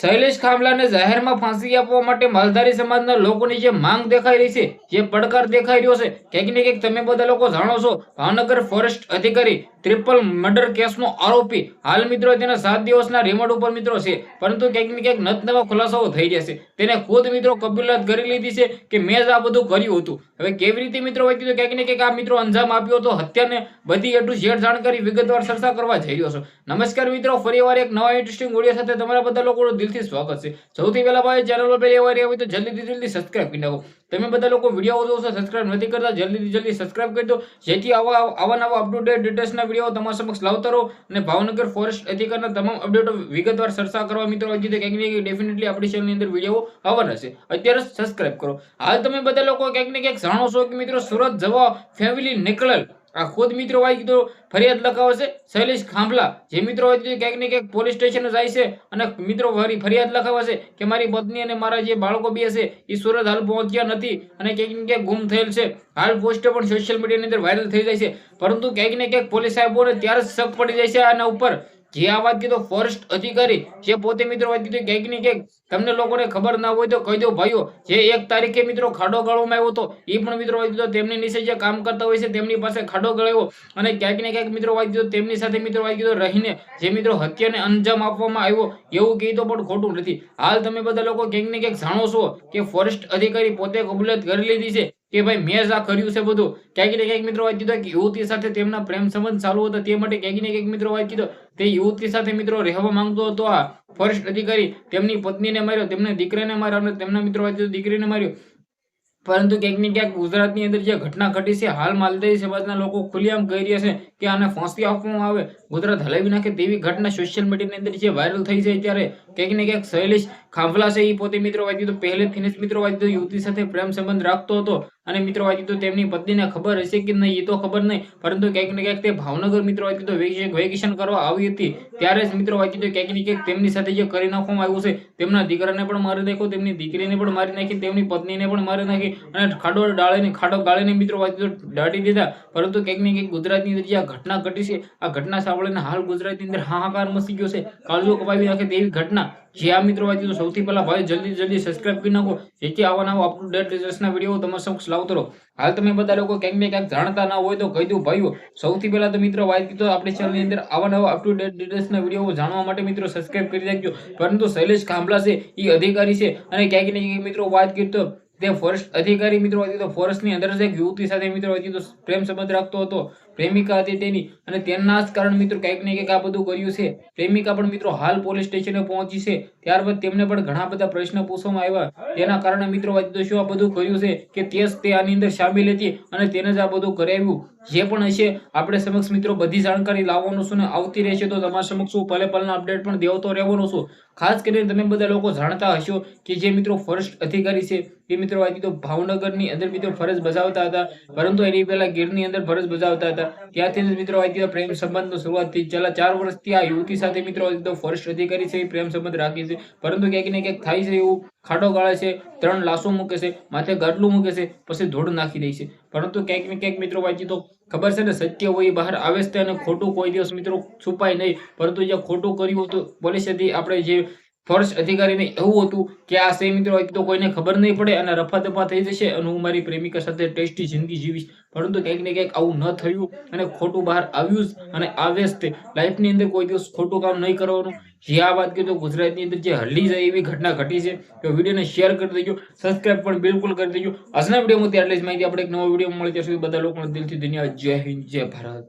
શૈલેષ ખાંભલાને જાહેરમાં ફાંસી આપવા માટે માલધારી સમાજના લોકોની જે માંગ દેખાઈ રહી છે, જે પડકાર દેખાઈ રહ્યો છે ક્યાંક ને ક્યાંક તમે બધા લોકો જાણો છો. ભાવનગર ફોરેસ્ટ અધિકારી ટ્રિપલ મર્ડર કેસનો આરોપી. હાલ મિત્રો તેના સાત દિવસના રિમાન્ડ ઉપર મિત્રો છે, પરંતુ ક્યાંક ને ક્યાંક નત નવા ખુલાસાઓ થઈ જશે. તેને ખુદ મિત્રો કબૂલાત કરી લીધી છે કે મેં જ આ બધું કર્યું હતું. હવે કેવી રીતે મિત્રો હોય તો ક્યાંક ને ક્યાંક આ મિત્રો અંજામ આપ્યો હતો હત્યાને બધી એ ટુ ઝેડ જાણકારી વિગતવાર ચર્ચા કરવા જઈ રહ્યો છો. નમસ્કાર મિત્રો, ફરી એક નવા ઇન્ટરેસ્ટિંગ વીડિયો સાથે તમારા બધા લોકોનું દિલથી સ્વાગત છે. સૌથી પહેલા ભાઈ ચેનલ પર પહેલી વાર હોય તો જલ્દીથી જલ્દી સબસ્ક્રાઇબ કરી નાખો. તમે બધા લોકો વીડિયો જોશો સબસ્ક્રાઇબ નથી કરતા, જલ્દીથી જલ્દી સબસ્ક્રાઇબ કરી દો. જેથી આવા આવા નવા અપ ટુ ડિટેલ્સના વીડિયો તમારા સમક્ષ લાવતા રહો અને ભાવનગર ફોરેસ્ટ અધિકારના તમામ અપડેટો વિગતવાર ચર્ચા કરવા મિત્રો, હજી તો કંઈક ને કંઈક ડેફિનેટલી આપણી ચેનલની અંદર વીડિયો આવવાના છે. અત્યારે સબસ્ક્રાઇબ કરો. હાલ તમે બધા લોકો કંઈક ને ક્યાંક જાણો છો કે મિત્રો, સુરત જવા ફેમિલી નીકળેલ આ ખુદ મિત્રો હોય કીધો ફરિયાદ લખાવશે? શૈલેષ ખાંભલા, જે મિત્રો હોય ક્યાંક ને ક્યાંક પોલીસ સ્ટેશન જાય છે અને મિત્રો ફરિયાદ લખાવશે કે મારી પત્ની અને મારા જે બાળકો બે છે, એ સુરત હાલ પહોંચ્યા નથી અને ક્યાંક ને ક્યાંક ગુમ થયેલ છે. હાલ પોસ્ટ પણ સોશિયલ મીડિયાની અંદર વાયરલ થઈ જાય છે. પરંતુ ક્યાંક ને ક્યાંક પોલીસ સાહેબોને ત્યારે શક પડી જાય છે આના ઉપર. જે આ વાત કીધો ફોરેસ્ટ અધિકારી, જે પોતે મિત્રો વાત કીધું ક્યાંક ને ક્યાંક તમને લોકોને ખબર ના હોય તો કહી દો ભાઈઓ, જે એક તારીખે મિત્રો ખાડો ગાળવામાં આવ્યો હતો, એ પણ મિત્રો વાત કીધો તેમની નીચે જે કામ કરતા હોય છે, તેમની પાસે ખાડો ગળાયો અને ક્યાંક ને ક્યાંક મિત્રો વાત કીધો તેમની સાથે મિત્રો વાત કીધો રહીને, જે મિત્રો હત્યાને અંજામ આપવામાં આવ્યો, એવું કહી પણ ખોટું નથી. હાલ તમે બધા લોકો ક્યાંક ને ક્યાંક જાણો છો કે ફોરેસ્ટ અધિકારી પોતે કબૂલાત કરી લીધી છે કે ભાઈ મેં જ આ કર્યું છે બધું. ક્યાંક ને ક્યાંક મિત્રો વાત કીધો કે યુવતી સાથે તેમના પ્રેમ સંબંધ ચાલુ હતો તે માટે ક્યાંક ને ક્યાંક મિત્રો વાત તે યુવતી સાથે મિત્રો રહેવા માંગતો હતો આ ફોરેસ્ટ અધિકારી. તેમની પત્નીને માર્યો, તેમને દીકરાને માર્યો અને તેમના મિત્રો વાત દીકરીને માર્યો. પરંતુ ક્યાંક ને ક્યાંક ગુજરાતની અંદર જે ઘટના ઘટી છે, હાલ માલધારી સમાજના લોકો ખુલ્લેઆમ કહી રહ્યા છે કે આને ફાંસી આપવામાં આવે. ગુજરાત હલાવી નાખે તેવી ઘટના સોશિયલ મીડિયાની અંદર જે વાયરલ થઈ જાય ત્યારે ક્યાંક ને ક્યાંક શૈલેષ ખાંભલા છે એ પોતે મિત્રો વાંચી તો પહેલેથી મિત્રો વાંચ્યું યુવતી સાથે પ્રેમ સંબંધ રાખતો હતો. અને મિત્રો વાંચી તો તેમની પત્નીને ખબર હશે કે નહીં, એ તો ખબર નહીં, પરંતુ ક્યાંક ને ક્યાંક તે ભાવનગર મિત્રો વાંચી તો વેકેશન કરવા આવી હતી. ત્યારે જ મિત્રો વાંચી તો ક્યાંક ને ક્યાંક તેમની સાથે જે કરી નાખવામાં આવ્યું છે, તેમના દીકરાને પણ મારી નાખ્યો તેમની દીકરીને પણ મારી નાખી, તેમની પત્નીને પણ મારી નાખી અને ખાડો ડાળીને, ખાડો ગાળીને મિત્રો વાંચી તો દાટી દીધા. પરંતુ ક્યાંક ને ક્યાંક ગુજરાતની અંદર જે આ ઘટના ઘટી છે, આ ઘટના સાંભળીને હાલ ગુજરાતની અંદર હાહાકાર મસી ગયો છે. કાળજો કપાવી નાખે તેવી ઘટના. જે આ મિત્રો તો સૌથી પહેલા ભાઈ જલ્દી જલ્દી સબસ્ક્રાઇબ કરી નાખો, જેથી આવા નવા અપ રિઝલ્ટના વીડિયો તમારા સમક્ષ લાવતો રહો. હાલ તમે બધા લોકો ક્યાંક ને ક્યાંક જાણતા ના હોય તો કહી દઉં, ભાઈઓ, સૌથી પહેલા તો મિત્રો વાત કીધો આપણી ચેનલની અંદર, આવા નવા અપ ટુ ડેટ વીડિયો જાણવા માટે મિત્રો સબસ્ક્રાઇબ કરી રાખજો. પરંતુ શૈલેષ ખાંભલા છે એ અધિકારી છે, અને ક્યાંક ને ક્યાંક મિત્રો વાત કીધો તે ફોરેસ્ટ અધિકારી મિત્રો હતી તો ફોરેસ્ટની અંદર જ એક યુવતી સાથે મિત્રો હતી તો પ્રેમ સંબંધ રાખતો હતો. પ્રેમિકા હતી તેની અને તેના જ કારણ મિત્રો કંઈક ને કંઈક આ બધું કર્યું છે. પ્રેમિકા પણ મિત્રો હાલ પોલીસ સ્ટેશને પહોંચી છે. ત્યારબાદ તેમને પણ ઘણા બધા પ્રશ્ન પૂછવામાં આવ્યા. તેના કારણે મિત્રો તો શું આ બધું કર્યું છે કે તે તે આની અંદર સામેલ હતી અને તેને જ આ બધું કરાવ્યું. જે પણ હશે, આપણે સમક્ષ મિત્રો બધી જાણકારી લાવવાનું છું ને આવતી રહેશે તો તમારા સમક્ષ હું પલે પલના અપડેટ પણ દેવતો રહેવાનો છું. ખાસ કરીને તમે બધા લોકો જાણતા હશો કે જે મિત્રો ફોરેસ્ટ અધિકારી છે, એ મિત્રો આજે તો ભાવનગરની અંદર મિત્રો ફરજ બજાવતા હતા, પરંતુ એની પહેલા ગીરની અંદર ફરજ બજાવતા હતા. ત્યાંથી મિત્રો આજે તો પ્રેમ સંબંધનો શરૂઆત થઈ. છેલ્લા ચાર વર્ષથી આ યુવતી સાથે મિત્રો આજે તો ફોરેસ્ટ અધિકારી છે, એ પ્રેમ સંબંધ રાખે છે. પરંતુ ક્યાંક ને ક્યાંક થાય છે એવું ખાડો ગાળે છે, ત્રણ લાશો મૂકે છે, માથે ગાડલું મૂકે છે, પછી ધૂળ નાખી દે છે. પરંતુ ક્યાંક ને ક્યાંક મિત્રો વાંચી તો ખબર છે ને, સત્ય હોય બહાર આવે છે અને ખોટું કોઈ દિવસ મિત્રો છુપાય નહીં. પરંતુ જે ખોટું કર્યું હતું, પોલીસેથી આપણે જે ફર્સ્ટ અધિકારીને એવું હતું કે આ સે મિત્રો એક તો કોઈને ખબર નહીં પડે અને રફા દફા થઈ જશે અને હું મારી પ્રેમિકા સાથે ટેસ્ટી જિંદગી જીવીશ. પરંતુ ક્યાંક ને કંઈક આવું ન થયું અને ખોટું બહાર આવ્યું અને આવે જ તે. લાઈફની અંદર કોઈ દિવસ ખોટું કામ નહીં કરવાનું. જે આ વાત તો ગુજરાતની અંદર જે હલ્લી જાય એવી ઘટના ઘટી છે, તો વિડીયોને શેર કરી દેજો સબસ્ક્રાઇબ પણ બિલકુલ કરી દેજો. આજના વિડીયોમાં ત્યારે જ માહિતી. આપણે એક નવો વીડિયો મળી જશે બધા લોકોને દિલથી ધન્યવાદ. જય હિન્દ, જય ભારત.